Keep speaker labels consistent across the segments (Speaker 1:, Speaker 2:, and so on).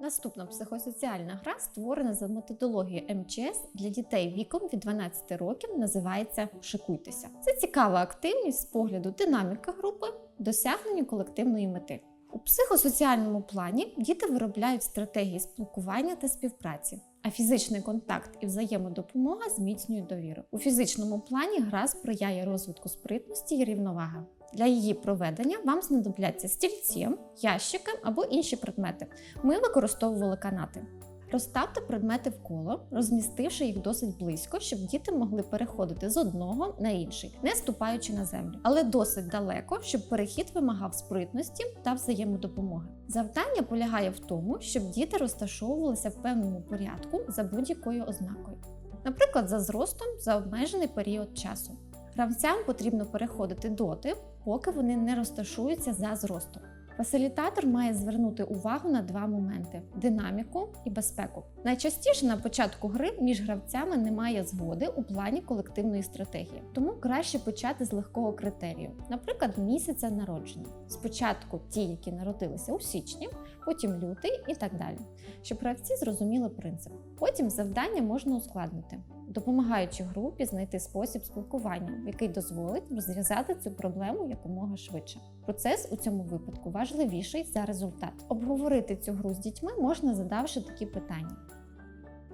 Speaker 1: Наступна психосоціальна гра створена за методологією МЧС для дітей віком від 12 років, називається Шикуйтеся. Це цікава активність з погляду динаміки групи, досягнення колективної мети. У психосоціальному плані діти виробляють стратегії спілкування та співпраці, а фізичний контакт і взаємодопомога зміцнюють довіру. У фізичному плані гра сприяє розвитку спритності і рівноваги. Для її проведення вам знадобляться стільці, ящики або інші предмети. Ми використовували канати. Розставте предмети в коло, розмістивши їх досить близько, щоб діти могли переходити з одного на інший, не ступаючи на землю, але досить далеко, щоб перехід вимагав спритності та взаємодопомоги. Завдання полягає в тому, щоб діти розташовувалися в певному порядку за будь-якою ознакою, наприклад, за зростом за обмежений період часу. Гравцям потрібно переходити доти, поки вони не розташуються за зростом. Фасилітатор має звернути увагу на два моменти: динаміку і безпеку. Найчастіше на початку гри між гравцями немає згоди у плані колективної стратегії, тому краще почати з легкого критерію, наприклад, місяця народження. Спочатку ті, які народилися у січні, потім лютий і так далі, щоб гравці зрозуміли принцип. Потім завдання можна ускладнити, допомагаючи групі знайти спосіб спілкування, який дозволить розв'язати цю проблему якомога швидше. Процес у цьому випадку важливіший за результат. Обговорити цю гру з дітьми можна задавши такі питання: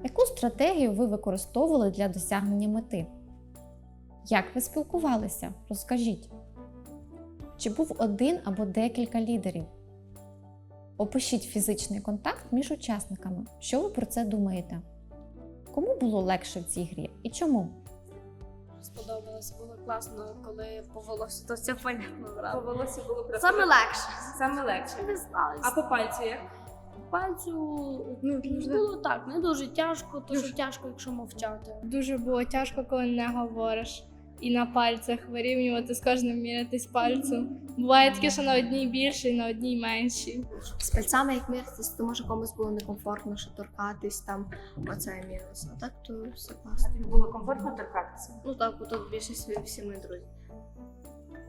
Speaker 1: яку стратегію ви використовували для досягнення мети? Як ви спілкувалися? Розкажіть. Чи був один або декілька лідерів? Опишіть фізичний контакт між учасниками. Що ви про це думаєте? Кому було легше в цій грі і чому?
Speaker 2: Сподобалось, було класно, коли по волосі, то все понятно
Speaker 3: По волосі було просто
Speaker 2: Саме легше.
Speaker 3: саме легше.
Speaker 2: Не.
Speaker 3: А по пальцю як?
Speaker 2: пальцю ну, було так, не дуже тяжко, то що тяжко, якщо мовчати.
Speaker 4: Дуже було тяжко, коли не говориш. І на пальцях вирівнювати з кожним мірятись пальцем. Буває таке, що на одній більше, і на одній менші.
Speaker 5: з пальцями як міритись, то може комусь було некомфортно, що торкатись там оце мінус. А так то все класно.
Speaker 3: Було комфортно торкатися?
Speaker 5: Ну так, бо тут більше всі, всі мої друзі.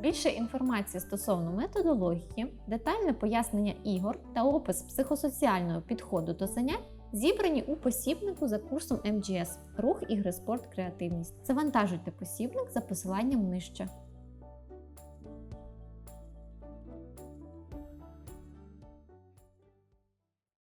Speaker 1: Більше інформації стосовно методології, детальне пояснення ігор та опис психосоціального підходу до занять зібрані у посібнику за курсом МГС Рух, ігри, спорт, креативність. Завантажуйте посібник за посиланням нижче.